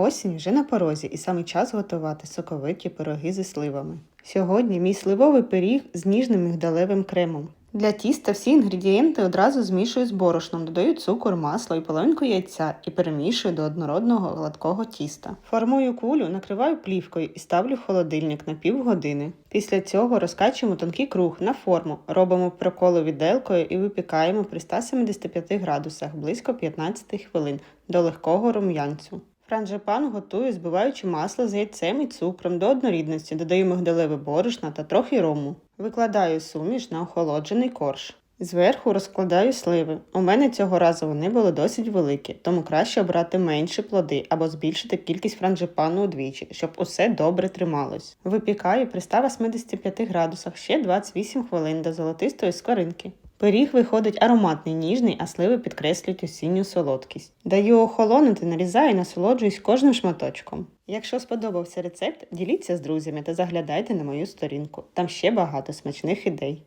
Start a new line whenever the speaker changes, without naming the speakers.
Осінь вже на порозі і саме час готувати соковиті пироги зі сливами. Сьогодні мій сливовий пиріг з ніжним мігдалевим кремом. Для тіста всі інгредієнти одразу змішую з борошном, додаю цукор, масло і половинку яйця і перемішую до однородного гладкого тіста. Формую кулю, накриваю плівкою і ставлю в холодильник на півгодини. Після цього розкачуємо тонкий круг на форму, робимо проколи віделкою і випікаємо при 175 градусах близько 15 хвилин до легкого рум'янцю. Франжипан готую, збиваючи масло з яйцем і цукром до однорідності, додаю мигдалеве борошна та трохи рому. Викладаю суміш на охолоджений корж. Зверху розкладаю сливи. У мене цього разу вони були досить великі, тому краще обрати менші плоди або збільшити кількість франжипану удвічі, щоб усе добре трималось. Випікаю при 185 градусах ще 28 хвилин до золотистої скоринки. Пиріг виходить ароматний, ніжний, а сливи підкреслюють осінню солодкість. Даю охолонути, нарізаю і насолоджуюсь кожним шматочком. Якщо сподобався рецепт, діліться з друзями та заглядайте на мою сторінку. Там ще багато смачних ідей.